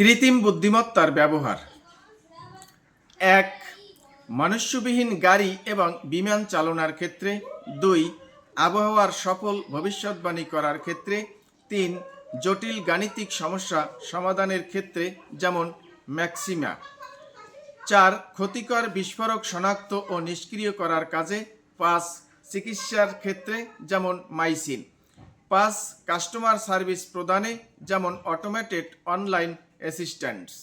কৃত্রিম বুদ্ধিমত্তার ব্যবহার। এক, মনুষ্যবিহীন গাড়ি এবং বিমান চালনার ক্ষেত্রে। দুই, আবহাওয়ার সফল ভবিষ্যৎবাণী করার ক্ষেত্রে। তিন, জটিল গাণিতিক সমস্যা সমাধানের ক্ষেত্রে, যেমন ম্যাক্সিমা। চার, ক্ষতিকর বিস্ফোরক শনাক্ত ও নিষ্ক্রিয় করার কাজে। পাঁচ, চিকিৎসার ক্ষেত্রে, যেমন মাইসিন। পাঁচ, কাস্টমার সার্ভিস প্রদানে, যেমন অটোমেটেড অনলাইন অ্যাসিস্ট্যান্টস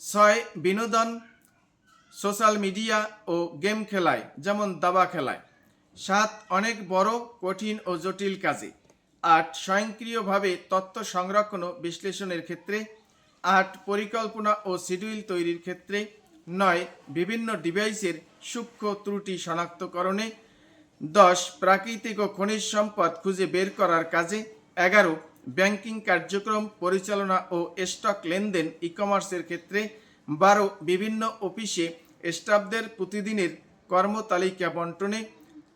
ছয়, বিনোদন সোশ্যাল মিডিয়া ও গেম খেলায়, যেমন দাবা খেলায়। সাত, অনেক বড়, কঠিন ও জটিল কাজে। আট, স্বয়ংক্রিয়ভাবে তথ্য সংরক্ষণ ও বিশ্লেষণের ক্ষেত্রে। আট, পরিকল্পনা ও শিডিউল তৈরির ক্ষেত্রে। নয়, বিভিন্ন ডিভাইসের সূক্ষ্ম ত্রুটি শনাক্তকরণে। দশ, প্রাকৃতিক ও খনিজ সম্পদ খুঁজে বের করার কাজে। এগারো ব্যাংকিং কার্যক্রম, পরিচালনা ও স্টক লেনদেন ই কমার্সের ক্ষেত্রে বারো বিভিন্ন অফিসে স্টাফদের প্রতিদিনের কর্মতালিকা বন্টনে,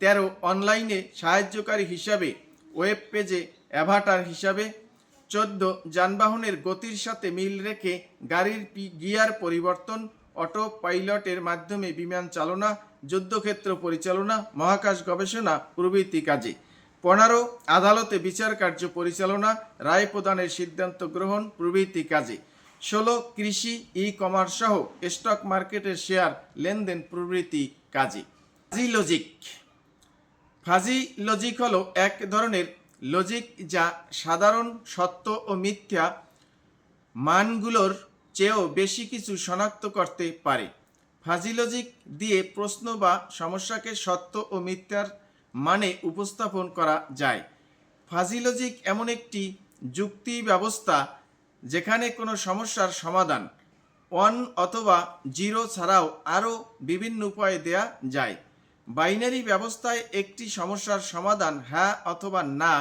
তেরো অনলাইনে সাহায্যকারী হিসাবে ওয়েব পেজে অ্যাভাটার হিসাবে, চোদ্দ যানবাহনের গতির সাথে মিল রেখে গাড়ির গিয়ার পরিবর্তন, অটো পাইলটের মাধ্যমে বিমান চালনা, যুদ্ধক্ষেত্র পরিচালনা, মহাকাশ গবেষণা প্রভৃতি কাজে। পনেরো, আদালতে বিচার কার্য পরিচালনা, রায় প্রদানের সিদ্ধান্ত গ্রহণ প্রভৃতি কাজে। ষোলো, কৃষি ই কমার্স সহ স্টক মার্কেটের শেয়ার লেনদেন প্রভৃতি কাজে। Fuzzy logic. ফাজি লজিক হলো এক ধরনের লজিক যা সাধারণ, সত্য ও মিথ্যা মানগুলোর চেয়েও বেশি কিছু শনাক্ত করতে পারে। ফাজি লজিক দিয়ে প্রশ্ন বা সমস্যাকে সত্য ও মিথ্যার মানে উপস্থাপন করা যায়। ফাজিলজিক এমন একটি যুক্তি ব্যবস্থা যেখানে কোনো সমস্যার সমাধান, ওয়ান অথবা জিরো ছাড়াও আরও বিভিন্ন উপায়ে দেয়া যায়। বাইনারি ব্যবস্থায় একটি সমস্যার সমাধান হ্যাঁ অথবা না,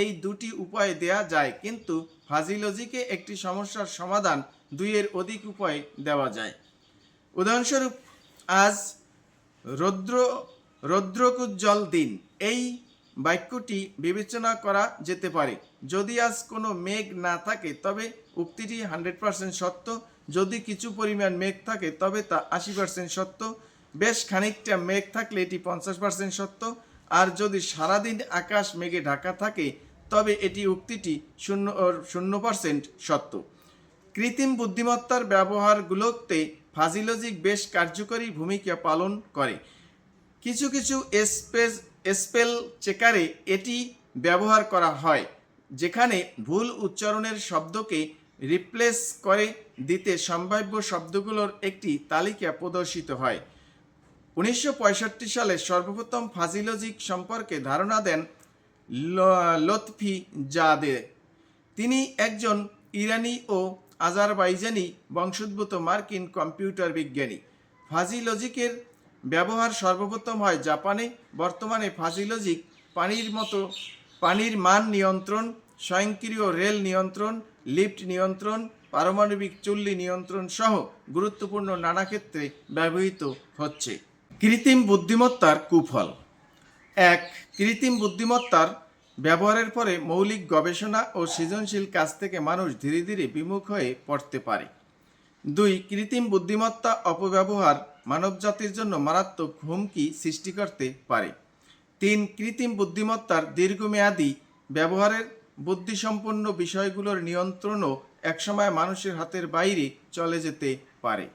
এই দুটি উপায়ে দেয়া যায়, কিন্তু ফাজিলজিকে একটি সমস্যার সমাধান দুইয়ের অধিক উপায়ে দেওয়া যায়। উদাহরণস্বরূপ, আজ রৌদ্র রৌদ্রকুজ্জ্বল দিন। এই বাক্যটি বিবেচনা করা যেতে পারে। যদি আজ কোনো মেঘ না থাকে, তবে উক্তিটি হান্ড্রেড পার্সেন্ট সত্য। যদি কিছু পরিমাণ মেঘ থাকে, তবে তা আশি পার্সেন্ট সত্য। বেশ খানিকটা মেঘ থাকলে এটি পঞ্চাশ পার্সেন্ট সত্য। আর যদি সারাদিন আকাশ মেঘে ঢাকা থাকে, তবে এটি উক্তিটি শূন্য শূন্য পার্সেন্ট সত্য। কৃত্রিম বুদ্ধিমত্তার ব্যবহারগুলোতে ফাজিলজিক বেশ কার্যকরী ভূমিকা পালন করে। কিছু কিছু স্পেস, স্পেল চেকারে এটি ব্যবহার করা হয়, যেখানে ভুল উচ্চারণের শব্দকে রিপ্লেস করে দিতে সম্ভাব্য শব্দগুলোর একটি তালিকা প্রদর্শিত হয়। উনিশশো পঁয়ষট্টি সালে সর্বপ্রথম ফাজিলজিক সম্পর্কে ধারণা দেন লতফি জাদে। তিনি একজন ইরানি ও আজারবাইজানি বংশোদ্ভূত মার্কিন কম্পিউটার বিজ্ঞানী। ফাজি লজিকের ব্যবহার সর্বপ্রথম হয় জাপানে। বর্তমানে ফাজি লজিক, পানির মতো, পানির মান নিয়ন্ত্রণ, স্বয়ংক্রিয় রেল নিয়ন্ত্রণ, লিফট নিয়ন্ত্রণ, পারমাণবিক চুল্লি নিয়ন্ত্রণ সহ গুরুত্বপূর্ণ নানা ক্ষেত্রে ব্যবহৃত হচ্ছে। কৃত্রিম বুদ্ধিমত্তার কুফল। এক, কৃত্রিম বুদ্ধিমত্তার ব্যবহারের পরে মৌলিক গবেষণা ও সৃজনশীল কাজ থেকে মানুষ ধীরে ধীরে বিমুখ হয়ে পড়তে পারে। দুই, কৃত্রিম বুদ্ধিমত্তা, অপব্যবহার মানবজাতির জন্য মারাত্মক হুমকি সৃষ্টি করতে পারে। তিন, কৃত্রিম বুদ্ধিমত্তার দীর্ঘমেয়াদী ব্যবহারের বুদ্ধিসম্পন্ন বিষয়গুলোর নিয়ন্ত্রণও একসময় মানুষের হাতের বাইরে চলে যেতে পারে।